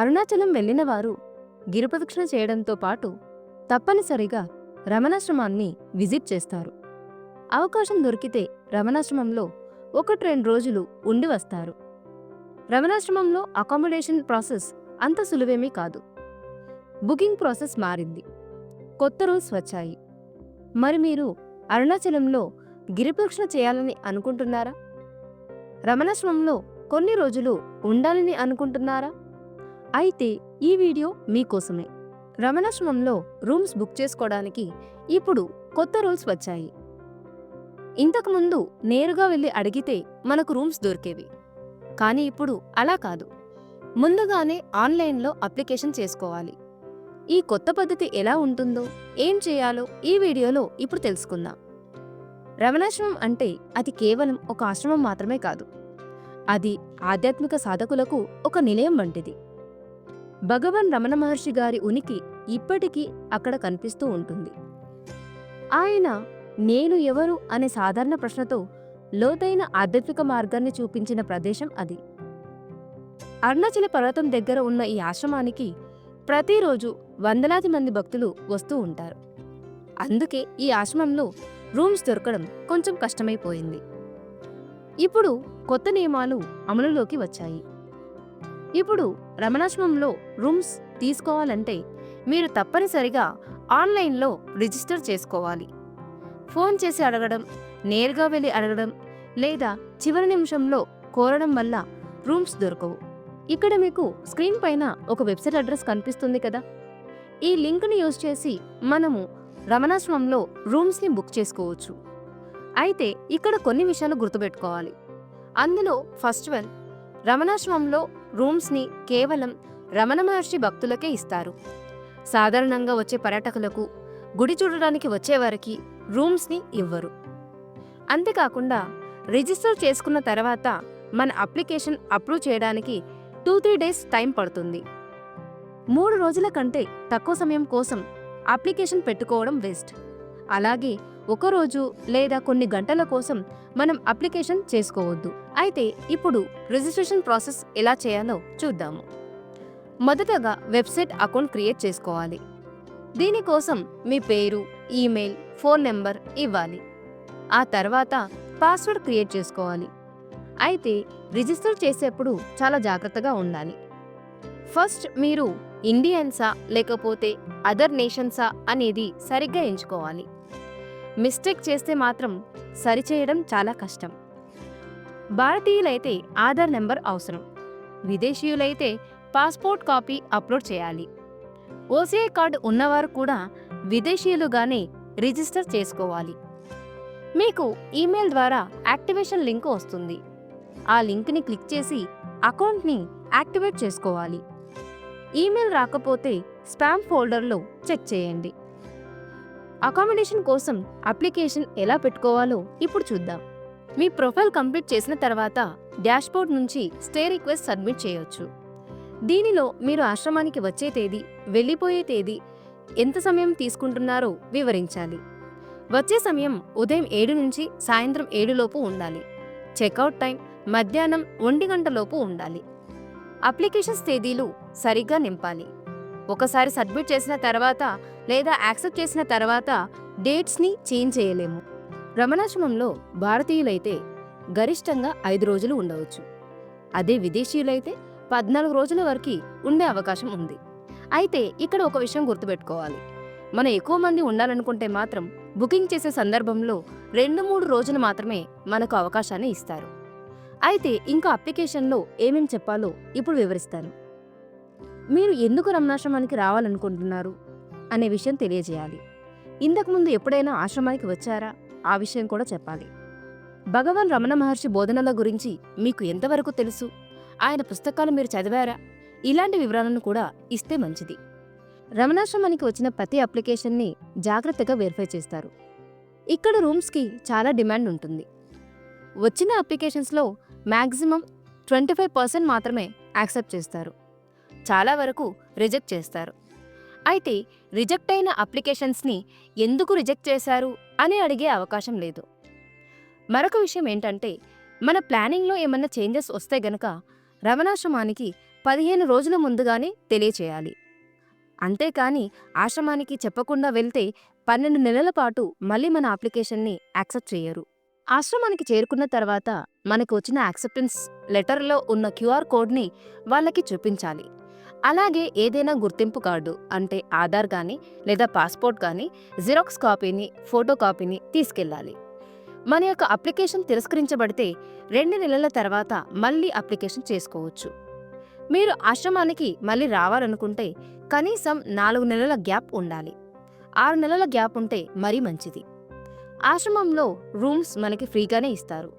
అరుణాచలం వెళ్ళిన వారు గిరిప్రదక్షిణ చేయడంతో పాటు తప్పనిసరిగా రమణాశ్రమాన్ని విజిట్ చేస్తారు. అవకాశం దొరికితే రమణాశ్రమంలో ఒకటి రెండు రోజులు ఉండి వస్తారు. రమణాశ్రమంలో అకామిడేషన్ ప్రాసెస్ అంత సులువేమీ కాదు. బుకింగ్ ప్రాసెస్ మారింది. కొత్త రూల్స్ వచ్చాయి. మరి మీరు అరుణాచలంలో గిరిప్రదక్షిణ చేయాలని అనుకుంటున్నారా? రమణాశ్రమంలో కొన్ని రోజులు ఉండాలని అనుకుంటున్నారా? అయితే ఈ వీడియో మీకోసమే రమణాశ్రమంలో రూమ్స్ బుక్ చేసుకోవడానికి ఇప్పుడు కొత్త రూల్స్ వచ్చాయి. ఇంతకుముందు నేరుగా వెళ్ళి అడిగితే మనకు రూమ్స్ దొరికేవి. కానీ ఇప్పుడు అలా కాదు. ముందుగానే ఆన్లైన్లో అప్లికేషన్ చేసుకోవాలి. ఈ కొత్త పద్ధతి ఎలా ఉంటుందో ఏం చేయాలో ఈ వీడియోలో ఇప్పుడు తెలుసుకుందాం. రమణాశ్రమం అంటే అది కేవలం ఒక ఆశ్రమం మాత్రమే కాదు. అది ఆధ్యాత్మిక సాధకులకు ఒక నిలయం వంటిది. భగవాన్ రమణ మహర్షి గారి ఉనికి ఇప్పటికీ అక్కడ కనిపిస్తూ ఉంటుంది. ఆయన నేను ఎవరు అనే సాధారణ ప్రశ్నతో లోతైన ఆధ్యాత్మిక మార్గాన్ని చూపించిన ప్రదేశం అది. అరుణాచల పర్వతం దగ్గర ఉన్న ఈ ఆశ్రమానికి ప్రతిరోజు వందలాది మంది భక్తులు వస్తూ ఉంటారు. అందుకే ఈ ఆశ్రమంలో రూమ్స్ దొరకడం కొంచెం కష్టమైపోయింది. ఇప్పుడు కొత్త నియమాలు అమలులోకి వచ్చాయి. ఇప్పుడు రమణాశ్రమంలో రూమ్స్ తీసుకోవాలంటే మీరు తప్పనిసరిగా ఆన్లైన్లో రిజిస్టర్ చేసుకోవాలి. ఫోన్ చేసి అడగడం నేరుగా వెళ్ళి అడగడం లేదా చివరి నిమిషంలో కోరడం వల్ల రూమ్స్ దొరకవు. ఇక్కడ మీకు స్క్రీన్ పైన ఒక వెబ్సైట్ అడ్రస్ కనిపిస్తుంది కదా? ఈ లింక్ని యూజ్ చేసి మనము రమణాశ్రమంలో రూమ్స్ని బుక్ చేసుకోవచ్చు. అయితే ఇక్కడ కొన్ని విషయాలు గుర్తుపెట్టుకోవాలి. అందులో ఫస్ట్ వన్ రమణాశ్రమంలో రూమ్స్ని కేవలం రమణ మహర్షి భక్తులకే ఇస్తారు. సాధారణంగా వచ్చే పర్యాటకులకు గుడి చూడడానికి వచ్చేవారికి రూమ్స్ని ఇవ్వరు. అంతేకాకుండా రిజిస్టర్ చేసుకున్న తర్వాత మన అప్లికేషన్ అప్రూవ్ చేయడానికి టూ త్రీ డేస్ టైం పడుతుంది. మూడు రోజుల కంటే తక్కువ సమయం కోసం అప్లికేషన్ పెట్టుకోవడం వేస్ట్. అలాగే ఒక రోజు లేదా కొన్ని గంటల కోసం మనం అప్లికేషన్ చేసుకోవద్దు. అయితే ఇప్పుడు రిజిస్ట్రేషన్ ప్రాసెస్ ఎలా చేయాలో చూద్దాము. మొదటగా వెబ్సైట్ అకౌంట్ క్రియేట్ చేసుకోవాలి. దీనికోసం మీ పేరు ఈమెయిల్ ఫోన్ నెంబర్ ఇవ్వాలి. ఆ తర్వాత పాస్వర్డ్ క్రియేట్ చేసుకోవాలి. అయితే రిజిస్టర్ చేసేప్పుడు చాలా జాగ్రత్తగా ఉండాలి. ఫస్ట్ మీరు ఇండియన్సా లేకపోతే అదర్ నేషన్సా అనేది సరిగ్గా ఎంచుకోవాలి. మిస్టేక్ చేస్తే మాత్రం సరిచేయడం చాలా కష్టం. భారతీయులైతే ఆధార్ నెంబర్ అవసరం. విదేశీయులైతే పాస్పోర్ట్ కాపీ అప్లోడ్ చేయాలి. ఓసీఐ కార్డు ఉన్నవారు కూడా విదేశీయులుగానే రిజిస్టర్ చేసుకోవాలి. మీకు ఈమెయిల్ ద్వారా యాక్టివేషన్ లింక్ వస్తుంది. ఆ లింక్ని క్లిక్ చేసి అకౌంట్ని యాక్టివేట్ చేసుకోవాలి. ఈమెయిల్ రాకపోతే స్పామ్ ఫోల్డర్లో చెక్ చేయండి. అకామిడేషన్ కోసం అప్లికేషన్ ఎలా పెట్టుకోవాలో ఇప్పుడు చూద్దాం. మీ ప్రొఫైల్ కంప్లీట్ చేసిన తర్వాత డాష్బోర్డ్ నుంచి స్టే రిక్వెస్ట్ సబ్మిట్ చేయొచ్చు. దీనిలో మీరు ఆశ్రమానికి వచ్చే తేదీ వెళ్ళిపోయే తేదీ ఎంత సమయం తీసుకుంటున్నారో వివరించాలి. వచ్చే సమయం ఉదయం ఏడు నుంచి సాయంత్రం ఏడులోపు ఉండాలి. చెక్అవుట్ టైం మధ్యాహ్నం ఒంటి గంటలోపు ఉండాలి. అప్లికేషన్స్ తేదీలు సరిగ్గా నింపాలి. ఒకసారి సబ్మిట్ చేసిన తర్వాత లేదా యాక్సెప్ట్ చేసిన తర్వాత డేట్స్ని చేంజ్ చేయలేము. రమణాశ్రమంలో భారతీయులైతే గరిష్టంగా ఐదు రోజులు ఉండవచ్చు. అదే విదేశీయులైతే పద్నాలుగు రోజుల వరకు ఉండే అవకాశం ఉంది. అయితే ఇక్కడ ఒక విషయం గుర్తుపెట్టుకోవాలి. మనం ఎక్కువ మంది ఉండాలనుకుంటే మాత్రం బుకింగ్ చేసే సందర్భంలో రెండు మూడు రోజులు మాత్రమే మనకు అవకాశాన్ని ఇస్తారు. అయితే ఇంకా అప్లికేషన్లో ఏమేం చెప్పాలో ఇప్పుడు వివరిస్తాను. మీరు ఎందుకు రమణాశ్రమానికి రావాలనుకుంటున్నారు అనే విషయం తెలియజేయాలి. ఇంతకుముందు ఎప్పుడైనా ఆశ్రమానికి వచ్చారా? ఆ విషయం కూడా చెప్పాలి. భగవాన్ రమణ మహర్షి బోధనల గురించి మీకు ఎంతవరకు తెలుసు? ఆయన పుస్తకాలు మీరు చదివారా? ఇలాంటి వివరాలను కూడా ఇస్తే మంచిది. రమణాశ్రమానికి వచ్చిన ప్రతి అప్లికేషన్ని జాగ్రత్తగా వెరిఫై చేస్తారు. ఇక్కడ రూమ్స్కి చాలా డిమాండ్ ఉంటుంది. వచ్చిన అప్లికేషన్స్లో మ్యాక్సిమం ట్వంటీ ఫైవ్ పర్సెంట్ మాత్రమే యాక్సెప్ట్ చేస్తారు. చాలా వరకు రిజెక్ట్ చేస్తారు. అయితే రిజెక్ట్ అయిన అప్లికేషన్స్ని ఎందుకు రిజెక్ట్ చేశారు అని అడిగే అవకాశం లేదు. మరొక విషయం ఏంటంటే మన ప్లానింగ్లో ఏమన్నా చేంజెస్ వస్తే గనక రమణాశ్రమానికి పదిహేను రోజుల ముందుగానే తెలియచేయాలి. అంతేకాని ఆశ్రమానికి చెప్పకుండా వెళ్తే పన్నెండు నెలల పాటు మళ్ళీ మన అప్లికేషన్ని యాక్సెప్ట్ చేయరు ఆశ్రమానికి చేరుకున్న తర్వాత మనకు వచ్చిన యాక్సెప్టెన్స్ లెటర్లో ఉన్న క్యూఆర్ కోడ్ని వాళ్ళకి చూపించాలి. అలాగే ఏదైనా గుర్తింపు కార్డు అంటే ఆధార్ కానీ లేదా పాస్పోర్ట్ కానీ జిరాక్స్ కాపీని ఫోటో కాపీని తీసుకెళ్ళాలి. మన యొక్క అప్లికేషన్ తిరస్కరించబడితే రెండు నెలల తర్వాత మళ్ళీ అప్లికేషన్ చేసుకోవచ్చు. మీరు ఆశ్రమానికి మళ్ళీ రావాలనుకుంటే కనీసం నాలుగు నెలల గ్యాప్ ఉండాలి. ఆరు నెలల గ్యాప్ ఉంటే మరీ మంచిది. ఆశ్రమంలో రూమ్స్ మనకి ఫ్రీగానే ఇస్తారు.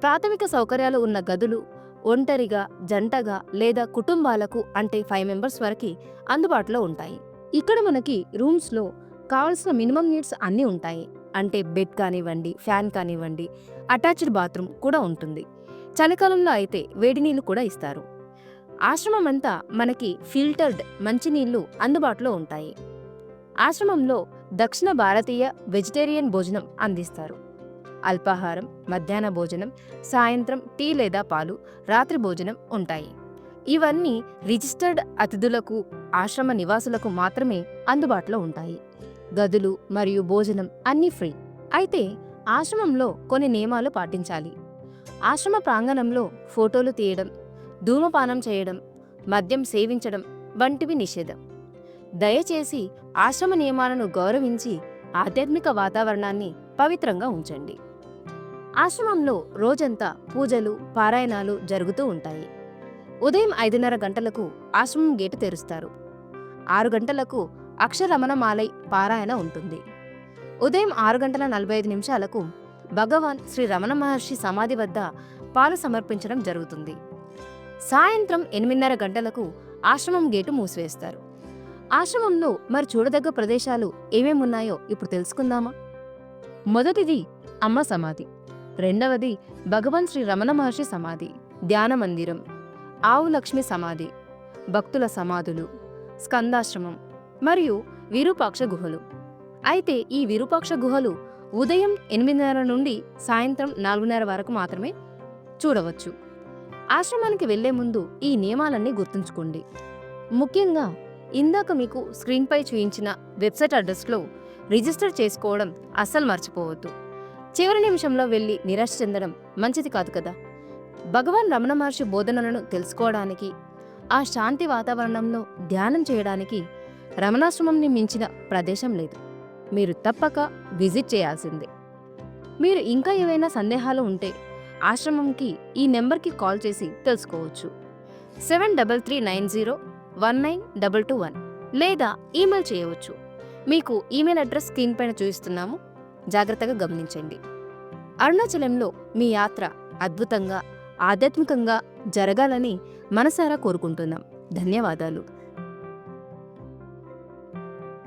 ప్రాథమిక సౌకర్యాలు ఉన్న గదులు ఒంటరిగా జంటగా లేదా కుటుంబాలకు అంటే ఫైవ్ మెంబర్స్ వరకు అందుబాటులో ఉంటాయి. ఇక్కడ మనకి రూమ్స్లో కావాల్సిన మినిమం నీడ్స్ అన్నీ ఉంటాయి. అంటే బెడ్ కానివ్వండి ఫ్యాన్ కానివ్వండి అటాచ్డ్ బాత్రూమ్ కూడా ఉంటుంది. చలికాలంలో అయితే వేడి నీళ్ళు కూడా ఇస్తారు. ఆశ్రమం అంతా మనకి ఫిల్టర్డ్ మంచినీళ్ళు అందుబాటులో ఉంటాయి. ఆశ్రమంలో దక్షిణ భారతీయ వెజిటేరియన్ భోజనం అందిస్తారు. అల్పాహారం మధ్యాహ్న భోజనం సాయంత్రం టీ లేదా పాలు రాత్రి భోజనం ఉంటాయి. ఇవన్నీ రిజిస్టర్డ్ అతిథులకు ఆశ్రమ నివాసులకు మాత్రమే అందుబాటులో ఉంటాయి. గదులు మరియు భోజనం అన్నీ ఫ్రీ. అయితే ఆశ్రమంలో కొన్ని నియమాలు పాటించాలి. ఆశ్రమ ప్రాంగణంలో ఫోటోలు తీయడం ధూమపానం చేయడం మద్యం సేవించడం వంటివి నిషేధం. దయచేసి ఆశ్రమ నియమాలను గౌరవించి ఆధ్యాత్మిక వాతావరణాన్ని పవిత్రంగా ఉంచండి. ఆశ్రమంలో రోజంతా పూజలు పారాయణాలు జరుగుతూ ఉంటాయి. ఉదయం ఐదున్నర గంటలకు ఆశ్రమం గేటు తెరుస్తారు. ఆరు గంటలకు అక్షరమణమాలై పారాయణ ఉంటుంది. ఉదయం ఆరు గంటల నలభై ఐదు నిమిషాలకు భగవాన్ శ్రీ రమణ మహర్షి సమాధి వద్ద పాలు సమర్పించడం జరుగుతుంది. సాయంత్రం ఎనిమిదిన్నర గంటలకు ఆశ్రమం గేటు మూసివేస్తారు. ఆశ్రమంలో మరి చూడదగ్గ ప్రదేశాలు ఏమేమున్నాయో ఇప్పుడు తెలుసుకుందామా? మొదటిది అమ్మ సమాధి. రెండవది భగవాన్ శ్రీ రమణ మహర్షి సమాధి ధ్యాన మందిరం ఆవు లక్ష్మి సమాధి భక్తుల సమాధులు స్కందాశ్రమం మరియు విరూపాక్ష గుహలు. అయితే ఈ విరూపాక్ష గుహలు ఉదయం ఎనిమిదిన్నర నుండి సాయంత్రం నాలుగున్నర వరకు మాత్రమే చూడవచ్చు. ఆశ్రమానికి వెళ్ళే ముందు ఈ నియమాలన్నీ గుర్తుంచుకోండి. ముఖ్యంగా ఇందాక మీకు స్క్రీన్పై చూయించిన వెబ్సైట్ అడ్రస్లో రిజిస్టర్ చేసుకోవడం అస్సలు మర్చిపోవద్దు. చివరి నిమిషంలో వెళ్ళి నిరాశ చెందడం మంచిది కాదు కదా. భగవాన్ రమణ మహర్షి బోధనలను తెలుసుకోవడానికి ఆ శాంతి వాతావరణంలో ధ్యానం చేయడానికి రమణాశ్రమంని మించిన ప్రదేశం లేదు. మీరు తప్పక విజిట్ చేయాల్సిందే. మీరు ఇంకా ఏవైనా సందేహాలు ఉంటే ఆశ్రమంకి ఈ నెంబర్కి కాల్ చేసి తెలుసుకోవచ్చు. Seven double three nine zero one nine double two one లేదా ఈమెయిల్ చేయవచ్చు. మీకు ఈమెయిల్ అడ్రస్ స్క్రీన్ పైన చూపిస్తున్నాము. జాగ్రత్తగా గమనించండి. అరుణాచలంలో మీ యాత్ర అద్భుతంగా ఆధ్యాత్మికంగా జరగాలని మనసారా కోరుకుంటున్నాం. ధన్యవాదాలు.